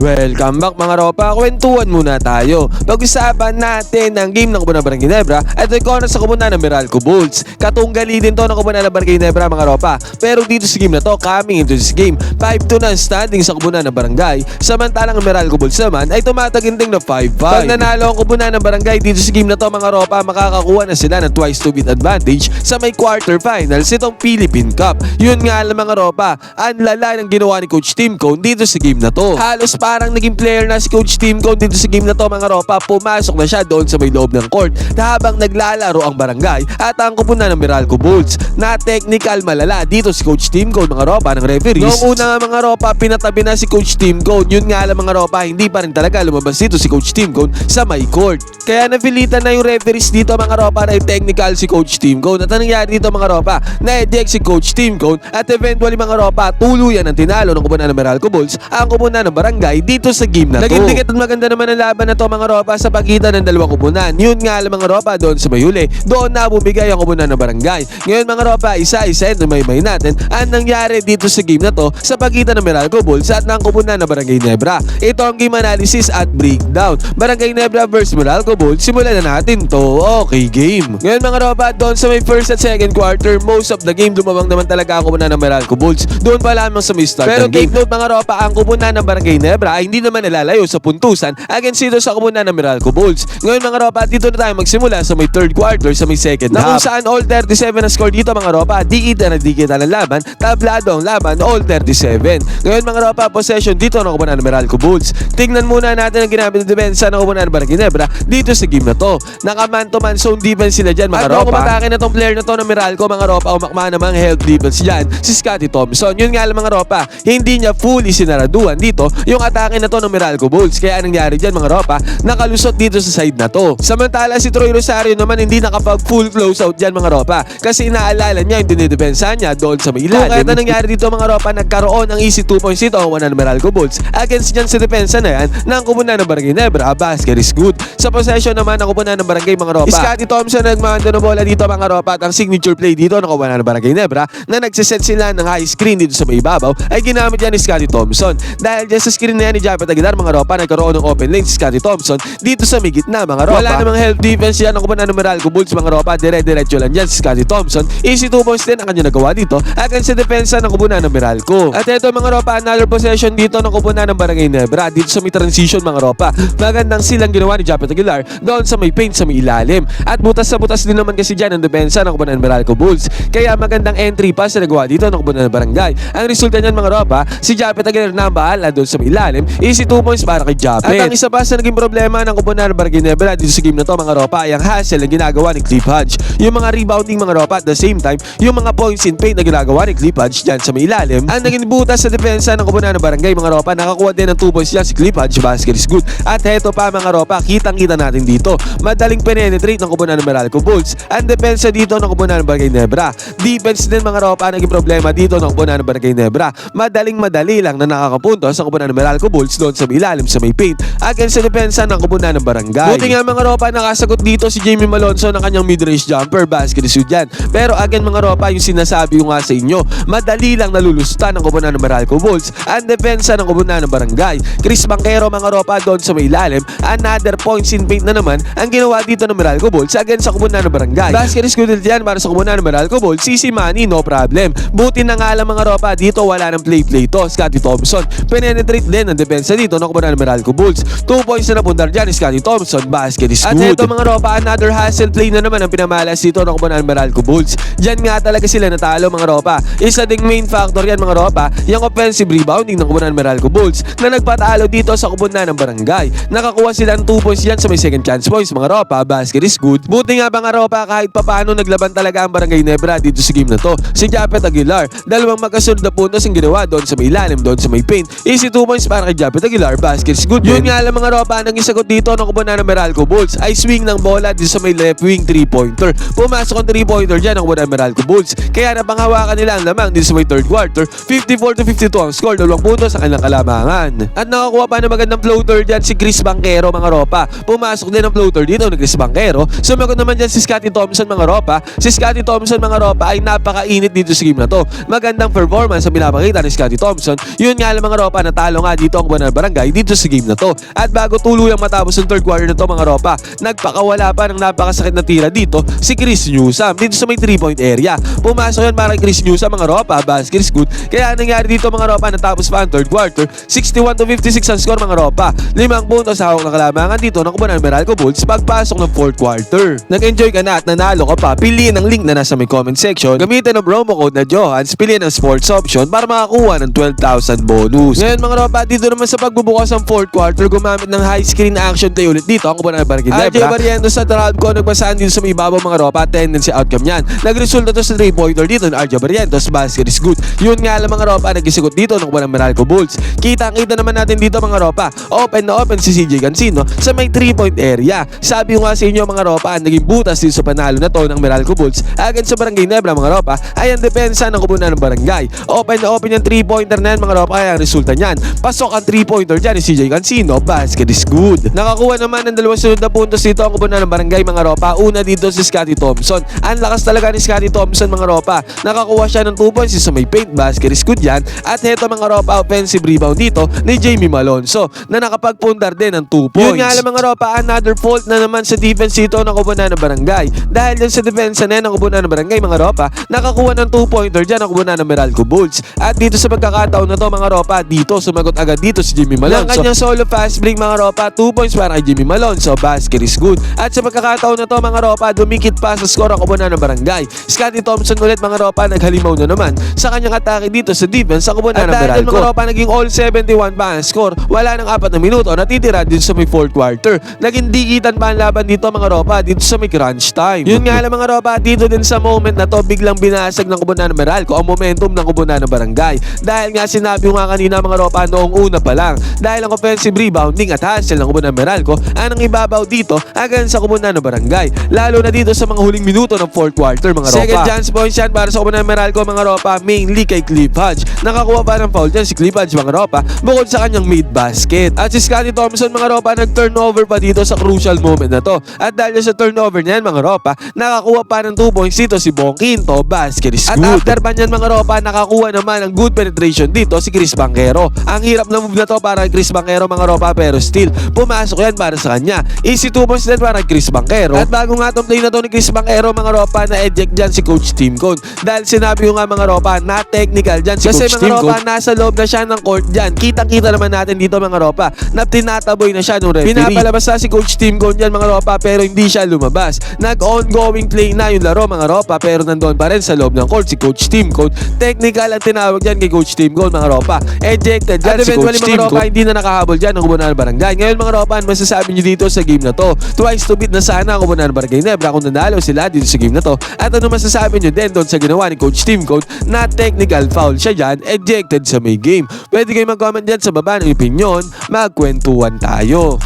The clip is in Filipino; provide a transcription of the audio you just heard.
Welcome back mga ropa, kwentuhan muna tayo. Pag-usapan natin ang game ng Kubunan Barangay Nebra at ito na sa Kubunan ng Meralco Bulls. Katunggali din to ng Kubunan ng Barangay Nebra mga ropa. Pero dito sa game na to, coming into this game, 5-2 na ang standing sa Kubunan ng Barangay. Samantalang ang Meralco Bulls naman ay tumataginting na 5-5. Pag nanalo ang Kubunan ng Barangay dito sa game na to mga ropa, makakakuha na sila ng twice to beat advantage sa may quarterfinals itong Philippine Cup. Yun nga lang mga ropa, ang lala ng ginawa ni Coach Tim Cone dito sa game na to. Halos parang naging player na si Coach Tim Cone dito sa game na to mga ropa, pumasok na siya doon sa may loob ng court na habang naglalaro ang barangay at ang kupunan ng Meralco Bulls na technical malala dito si Coach Tim Cone mga ropa ng referees. Noong una nga mga ropa, pinatabi na si Coach Tim Cone. Yun nga lang mga ropa, hindi pa rin talaga lumabas dito si Coach Tim Cone sa may court. Kaya napilitan na yung referees dito mga ropa na technical si Coach Tim Cone. At ang nangyari dito mga ropa, na-eject si Coach Tim Cone at eventually mga ropa, tuluyan ang tinalo ng kupunan ng Meralco Bulls ang kupunan ng barangay dito sa game na to. Naging dikit at maganda naman ang laban na to mga ropa sa pagitan ng dalawang kupunan. Yun nga lang mga ropa doon sa may huli. Doon na bumigay ang kupunan ng barangay. Ngayon mga ropa, isa-isa ito may may natin ang nangyari dito sa game na to sa pagitan ng Meralco Bulls at ng kupunan ng Barangay Nebra. Ito ang game analysis at breakdown. Barangay Nebra versus Meralco Bulls. Simulan na natin to. Okay, game. Ngayon mga ropa, doon sa may first at second quarter, most of the game lumabang naman talaga ang kupunan ng Meralco Bulls. Doon pa lamang sa may start Pero ng game. Pero take note mga ropa, ang kupunan ng Barangay Nebra ay hindi naman nalalayo sa puntusan against dito sa kupunan ng Meralco Bulls. Ngayon mga ropa, dito na tayo magsimula sa may third quarter sa may second na kung saan all 37 na score dito mga ropa, di kita na di kita ng laban, tablado ang laban, all 37. Ngayon mga ropa, possession dito ng kupunan ng Meralco Bulls. Tingnan muna natin ang ginamit ng depensa ng kupunan ng Barangay Nebra dito sa game na to. Naka-man to man zone defense sila dyan mga At ropa. kung kumatake na tong player na to ng Meralco mga ropa, umakma namang help defense dyan si Scotty Thompson. Yun nga lang mga ropa, hindi niya fully sinaraduan dito yung atake na to ng Meralco Bulls. Kaya anong nangyari dyan mga ropa, nakalusot dito sa side na to. Samantala si Troy Rosario naman hindi nakapag full close out dyan mga ropa kasi inaalala niya yung dinidepensa niya doon sa may ilalim. Kaya anong nangyari dito mga ropa, nagkaroon ng easy 2 points dito ang ng Meralco Bulls against dyan sa depensa na yan ng kumunan ng Barangay Nebra. Basket is good. Sa possession naman ng kumunan ng Barangay mga ropa. Scotty Thompson nagmando ng bola dito mga ropa at ang signature play dito ng kumunan ng Barangay Nebra na nagsiset sila ng high screen dito sa may ibabaw ay ginamit yan ni Scotty Thompson. Dahil dyan sa screen na yan ni Japet Aguilar mga ropa nagkaroon ng open lane si Scotty Thompson dito sa may gitna mga ropa. Wala namang help defense yan ng kumunan ng Meralco Bulls mga ropa. Dire-diretso lang dyan si Scotty Thompson. Easy 2 points din ang kanya nagawa dito against sa depensa ng kumunan ng Meralco. At ito mga ropa, another possession dito ng kupunan ng Barangay Nebra dito sa may transition mga ropa. Magandang silang ginawa ni Japet Aguilar doon sa may paint sa may ilalim. At butas sa butas din naman kasi dyan ang depensa ng kupunan ng Meralco Bulls. Kaya magandang entry pass na nagawa dito ng kupunan ng Barangay. Ang resulta niyan mga ropa, si Japet Aguilar na ang bahala doon sa may ilalim. Easy 2 points para kay Japet. At ang isa pa sa naging problema ng kupunan ng Barangay Nebra dito sa game na to mga ropa ay ang hassle na ginagawa ni Cliff Hodge. Yung mga rebounding mga ropa at the same time, yung mga points in paint na ginagawa ni Cliff Hodge dyan sa may ilalim. Ang naging butas sa depensa ng ng Barangay mga ropa, nakakuha din ng 2 points dyan si Cliff Hodge, basket is good. At heto pa mga ropa, kitang-kita natin dito. Madaling penetrate ng ng Meralco Bulls. Ang depensa dito ng kupunan ng Barangay Nebra. Defense din mga ropa, naging problema dito ng kupunan ng Barangay Nebra. Madaling madali lang na nakakapunto sa ng Meralco Bulls doon sa may ilalim sa may paint against sa depensa ng kupunan ng Barangay. Buti nga mga ropa, nakasagot dito si Jamie Malonzo ng kanyang mid-range jumper, basket yan. Pero again mga ropa, yung sinasabi ko nga sa inyo, madali lang nalulusta ng kupunan ng Meralco Bulls ang depensa ng kupunan ng Barangay. Chris Banquero mga ropa doon sa may ilalim, another points in paint na naman ang ginawa dito ng Meralco Bulls against sa kupunan ng Barangay. Basket is good yan para sa kupunan ng Meralco Bulls, CC Money, no problem. Buti na nga lang mga ropa, dito wala ng play-play to, Scotty Thompson. Penetrate din ang depensa dito ng ng Meralco Bulls. 2 points na napundar dyan ni Scotty Thompson, basket is good. At eto mga ropa, another hustle play na naman ang pinamalas dito ng ng Meralco Bulls. Diyan nga talaga sila natalo mga ropa. Isa ding main factor yan mga ropa, yung offensive rebounding ng ng Meralco Bulls na nagpatalo dito sa kupunan ng Barangay. Nakakuha sila ng 2 points yan sa may second chance points mga ropa, basket is good. Buti nga mga ropa kahit papano naglaban talaga ang Barangay Nebra dito sa game na to. Si Japet Aguilar, dalawang magkasunod na puntos ang ginawa doon sa may ilalim, doon sa may paint. Easy 2 points para kay Japet Aguilar, basket is good. Yun nga lang mga ropa, nang isagot dito ng kupunan ng Meralco Bulls ay swing ng bola dito sa may left wing 3-pointer. Pumasok ang 3-pointer dyan ng kupunan ng Meralco Bulls. Kaya napanghawakan nila ang lamang dito sa may third quarter. 54 to 52 ang score, dalawang puntos ang kanilang kalamangan. At nakakuha pa ng magandang floater dyan si Chris Banquero mga ropa. Pumasok din ang floater dito ni Chris Banquero. Sumagot naman dyan si Scotty Thompson mga ropa. Si Scotty Thompson mga ropa ay napakainit dito sa game na to. Magandang performance ang pinapakita ni Scotty Thompson. Yun nga lang mga ropa, natalo nga dito dito ang Buwan Barangay dito sa game na to. At bago tuluyang matapos yung third quarter na to mga ropa, nagpakawala pa ng napakasakit na tira dito si Chris Newsam dito sa may 3-point area. Pumasok yan para kay Chris Newsam mga ropa, basket is good. Kaya ang nangyari dito mga ropa, natapos pa ang third quarter, 61 to 56 ang score mga ropa. Limang puntos hawak ng kalamangan dito ng Kubunan Meralco Bulls pagpasok ng fourth quarter. Nag-enjoy ka na at nanalo ka pa, piliin ang link na nasa may comment section. Gamitin ang promo code na Johans, piliin ang sports option para makakuha ng 12,000 bonus. Ngayon mga ropa, dito naman sa pagbubukas ng fourth quarter, gumamit ng high screen action play ulit dito ang Kubunan Barangay RJ Barriendo sa Tarab ko nagbasahan dito sa may ibabaw mga ropa, tendency outcome yan. Nagresulta to sa 3-pointer dito ng RJ Barrientos, basket is good. Yun nga lang mga ropa, nagisigot dito ng Kubunan Meralco Bulls. Kita-kita naman natin dito mga ropa, open na open si CJ Cancino sa may 3-point area. Sabi ko nga sa inyo mga ropa, naging butas dito sa panalo na to ng Meralco Bulls agad sa Barangay Nebra mga ropa ay ang depensa ng kubunan ng barangay. Open na open yung 3-pointer na yan mga ropa kaya ang resulta niyan. Pasok ang 3-pointer dyan ni CJ Cancino, basket is good. Nakakuha naman ng dalawang sunod na puntos dito ang kubunan ng barangay mga ropa. Una dito si Scotty Thompson. Ang lakas talaga ni Scotty Thompson mga ropa. Nakakuha siya ng 2 points sa may paint, basket is good yan. At heto mga ropa, offensive rebound dito ni Jamie Malonzo na nakapagpundar din ng 2 points. Yun nga lang mga ropa, another fault na naman sa defense dito ng kubunan ng barangay. Dahil dyan sa defense na yan ng kubunan ng barangay mga ropa, nakakuha ng 2-pointer dyan ang kubunan ng Meralco Bulls. At dito sa pagkakataon na to mga ropa, dito sumagot agad dito si Jimmy Malonzo. Ang kanyang solo fast break mga ropa, 2 points para kay Jimmy Malonzo, basket is good. At sa pagkakataon na to mga ropa, dumikit pa sa score ang kubunan ng barangay. Scotty Thompson ulit mga ropa, naghalimaw na naman sa kanyang atake dito sa defense sa kubunan ng Meralco. At mga ropa, naging all 71 pa ang score. Wala nang apat na minuto, natitira dito sa may fourth quarter. Naging dikitan pa ang laban dito mga ropa, dito sa may crunch time. Yun nga lang mga ropa, dito din sa moment na to, biglang binasag ng kubunan ng Meralco ang momentum ng kubunan ng barangay. Dahil nga sinabi ko nga kanina mga ropa noong una pa lang, dahil ang offensive rebounding at hustle ng kubunan Meralco ang ibabaw dito agad sa kubunan ng barangay. Lalo na dito sa mga huling minuto ng fourth quarter mga ropa. Second chance points yan para sa kubunan Meralco mga ropa, mainly kay Cliff Hodge. Nakakuha pa ng foul dyan si Cliff Hodge mga ropa, bukod sa kanyang mid basket. At si Scotty Thompson mga ropa, nag-turnover pa dito sa crucial moment na to. At dahil sa turnover niyan mga ropa, nakakuha pa ng 2 points dito si Bong Quinto, basket is good. At after pa niyan mga ropa, nakakuha naman ng good penetration dito si Chris Banquero. Ang hirap na move na to para kay Chris Banquero mga ropa, pero still, pumasok yan para sa kanya. Easy 2 points din para kay Chris Banquero. At bago nga itong play na to ni Chris Banquero mga ropa, na-eject dyan si Coach Tim Cone. Dahil sinabi ko nga mga ropa, na technical dyan si Kasi Coach mga ropa, Cone. nasa loob na siya ng court dyan. Kitang-kita naman natin dito mga ropa, na tinataboy na siya ng referee. Pinapalabas na si Coach Tim Cone dyan mga ropa, pero hindi siya lumabas. Nag-ongoing play na yung laro mga ropa, pero nandoon pa rin sa loob ng court si Coach Tim Cone. Technical ang tinawag dyan kay Coach Tim Cone mga ropa. Ejected dyan At si eventually, Coach mga Tim ropa. Hindi na nakahabol dyan ang Kubunan Barangay. Ngayon mga ropa, ano masasabi nyo dito sa game na to? Twice to beat na sana ang Kubunan Barangay Nebra kung nanalo sila dito sa game na to. At ano masasabi nyo din doon sa ginawa ni Coach Tim Cone na technical foul siya dyan, ejected sa may game. Pwede kayo mag-comment dyan sa baba ng opinion, magkwentuhan tayo.